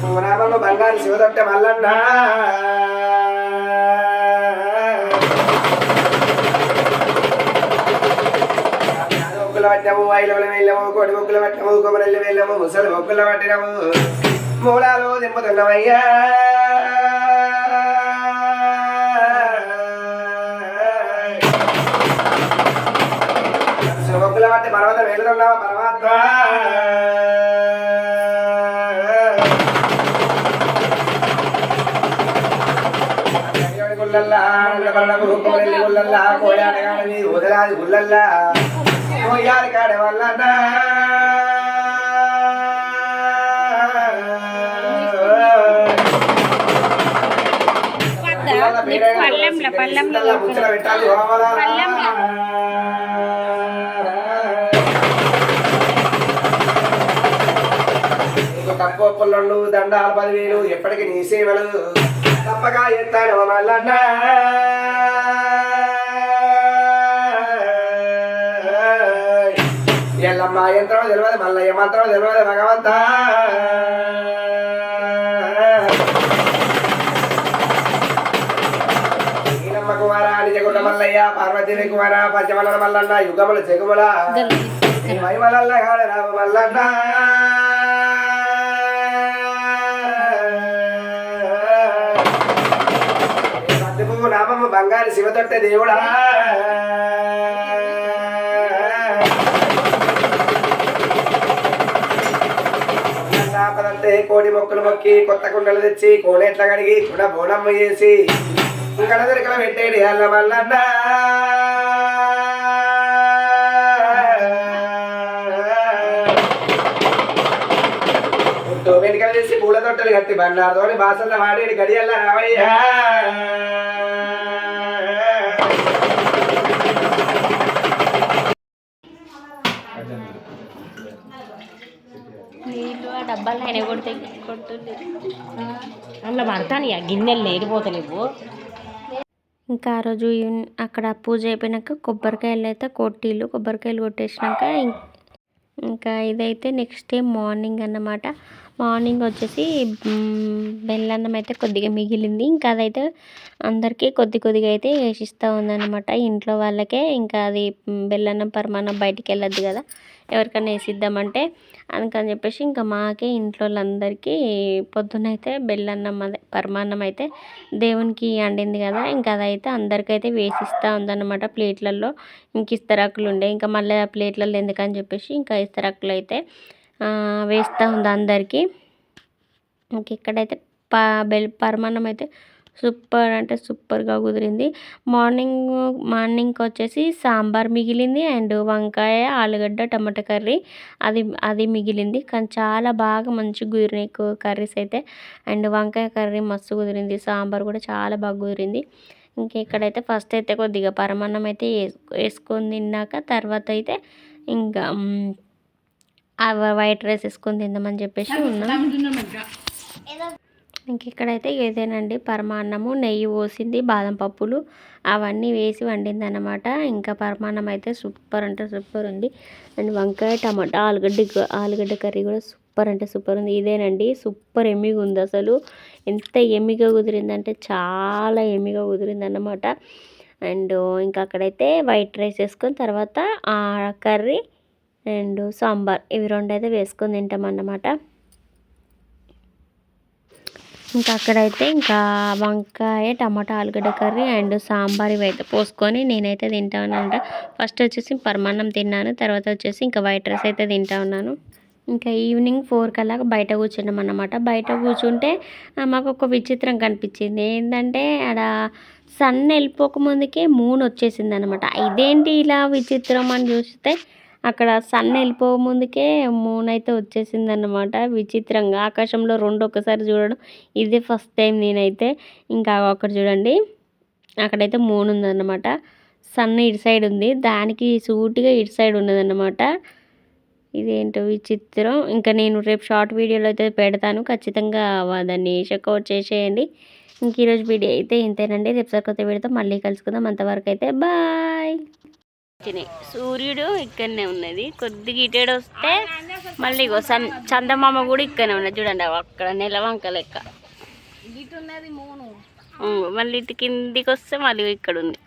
పూనామమ్మ బంగారు శివదట్ట మల్లన్న. ఒక్కుల పట్టినము ఐలవల వెళ్ళము కోటి ఒక్కుల పట్టము కొమరల్లి వెళ్ళము ముసలి ఒక్కుల పట్టినము. మూలాలు దింపుతున్నవయ్యా పట్టి పర్వతం వెళ్తున్నావా పరమాత్మ. ఉండబడము కొమరల్లి గుల్లల్లా కోయాడగాడని వదలాది గుల్లల్లా కోయాలి కాడ వల్లన్నా. పల్లెంలో పల్లెంలో. పల్లెంలో. తక్కువ పుల్లలు దండాలు పదివేలు ఎప్పటికీ నీ సేవలు. తప్పగా ఎత్తాను మల్లన్నా. ఎల్లమ్మ యంత్రం తెలియదు మల్లయ్య మంత్రం తెలియదు భగవంత. నిజగుండ మల్లయ్య పార్వతీ కుమార పంచమల్ల మల్లన్న యుగముల రామ మల్లన్న. నామము బంగారు శివతొట్ట దేవుడా. పదంతే కోడి మొక్కలు మొక్కి కొత్త కుండలు తెచ్చి కోనేట్ల కడిగి కుడ బోనమ్మ చేసి. కడదరికల పెట్టేడు అల్ల మల్లన్న కట్టి బండారుతోని బాసల్ల వాడేది గడియల్ల రావయ్యా. నీళ్ళు ఆ డబ్బాలు ఆయన కొడితే కొట్టుంది అందులో పడతాను ఇక గిన్నెలు లేడిపోతలేవు ఇంకా ఆ రోజు అక్కడ పూజ అయిపోయినాక కొబ్బరికాయలు అయితే కొట్టిళ్ళు కొబ్బరికాయలు కొట్టేసినాక ఇంకా ఇదైతే నెక్స్ట్ డే మార్నింగ్ అన్నమాట. మార్నింగ్ వచ్చేసి బెల్లన్నం అయితే కొద్దిగా మిగిలింది. ఇంకా అదైతే అందరికీ కొద్ది కొద్దిగా అయితే వేసిస్తూ ఉందన్నమాట. ఇంట్లో వాళ్ళకే ఇంకా అది బెల్లన్నం పరమాన్నం బయటికి వెళ్ళొద్దు కదా. ఎవరికైనా వేసిద్దామంటే అందుకని చెప్పేసి ఇంకా మాకే ఇంట్లో వాళ్ళందరికీ పొద్దునైతే బెల్లన్నం అదే పరమాన్నం అయితే దేవునికి వండింది కదా. ఇంకా అదైతే అందరికైతే వేసిస్తూ ఉందన్నమాట ప్లేట్లలో ఇంక ఇస్తరాకులు ఉండే ఇంకా మళ్ళీ ఆ ప్లేట్లలో ఎందుకని చెప్పేసి ఇంకా ఇస్తరాకులు అయితే వేస్తూ ఉంది అందరికీ. ఇంక ఇక్కడైతే ప బెల్ పరమాన్నం అయితే సూపర్ అంటే సూపర్గా కుదిరింది. మార్నింగ్ మార్నింగ్కి వచ్చేసి సాంబార్ మిగిలింది అండ్ వంకాయ ఆలుగడ్డ టమాటా కర్రీ అది అది మిగిలింది. కానీ చాలా బాగా మంచి కుదిరినాయి కర్రీస్ అయితే అండ్ వంకాయ కర్రీ మస్తు కుదిరింది. సాంబార్ కూడా చాలా బాగా కుదిరింది. ఇంకా ఇక్కడైతే ఫస్ట్ అయితే కొద్దిగా పరమాన్నం అయితే వేసుకొని తిన్నాక తర్వాత అయితే ఇంకా వైట్ రైస్ వేసుకొని తిందామని చెప్పేసి ఉన్నాం. ఇంక. ఇక్కడైతే ఏదేనండి పరమాన్నము నెయ్యి పోసింది బాదం పప్పులు అవన్నీ వేసి వండింది అనమాట ఇంకా పరమాన్నం అయితే సూపర్ అంటే సూపర్ ఉంది. అండ్ వంకాయ టమాటా ఆలుగడ్డ ఆలుగడ్డ కర్రీ కూడా సూపర్ అంటే సూపర్ ఉంది. ఇదేనండి సూపర్ ఎమ్మిగా ఉంది అసలు. ఎంత ఎమ్మిగా కుదిరిందంటే చాలా ఎమ్మిగా కుదిరింది అన్నమాట అండ్ ఇంకా అక్కడైతే వైట్ రైస్ వేసుకొని తర్వాత ఆ కర్రీ అండ్ సాంబార్. ఇవి రెండు అయితే వేసుకొని తింటాం అన్నమాట. ఇంకా అక్కడైతే ఇంకా వంకాయ టమాటా ఆలుగడ్డ కర్రీ అండ్ సాంబార్ ఇవి అయితే పోసుకొని నేనైతే తింటా ఉన్నాను ఫస్ట్ వచ్చేసి పరమాన్నం తిన్నాను తర్వాత వచ్చేసి ఇంకా వైట్ రైస్ అయితే తింటా ఉన్నాను. ఇంకా ఈవినింగ్ ఫోర్ కల్లా బయట కూర్చున్నాం అన్నమాట. బయట కూర్చుంటే మాకు ఒక విచిత్రం కనిపించింది. ఏంటంటే ఆడ సన్ వెళ్ళిపోక ముందుకే మూన్ వచ్చేసింది అనమాట ఇదేంటి ఇలా విచిత్రం అని చూస్తే అక్కడ సన్ వెళ్ళిపో ముందుకే మూన్ అయితే వచ్చేసింది అనమాట విచిత్రంగా. ఆకాశంలో రెండు ఒకసారి చూడడం. ఇదే ఫస్ట్ టైం నేనైతే. ఇంకా అక్కడ చూడండి. అక్కడైతే మూన్ ఉందన్నమాట. సన్ ఇటు సైడ్ ఉంది. దానికి సూటిగా ఇటు సైడ్ ఉన్నదన్నమాట. ఇదేంటో విచిత్రం. ఇంకా నేను రేపు షార్ట్ వీడియోలో అయితే పెడతాను. ఖచ్చితంగా దాన్ని చెక్అవుట్ చేసేయండి. ఇంక ఈరోజు వీడియో అయితే ఇంతేనండి. రేపు సరికొత్త వీడియోతో మళ్ళీ కలుసుకుందాం. అంతవరకు అయితే బాయ్ వచ్చినాయి సూర్యుడు ఇక్కడనే ఉన్నది. కొద్దిగా ఇటేడు వస్తే మళ్ళీ ఇగో సన్ చందమామ కూడా ఇక్కడనే ఉన్నది. చూడండి అక్కడ నెలవంక లెక్క. మళ్ళీ ఇటు కిందికి వస్తే మళ్ళీ ఇక్కడ ఉంది.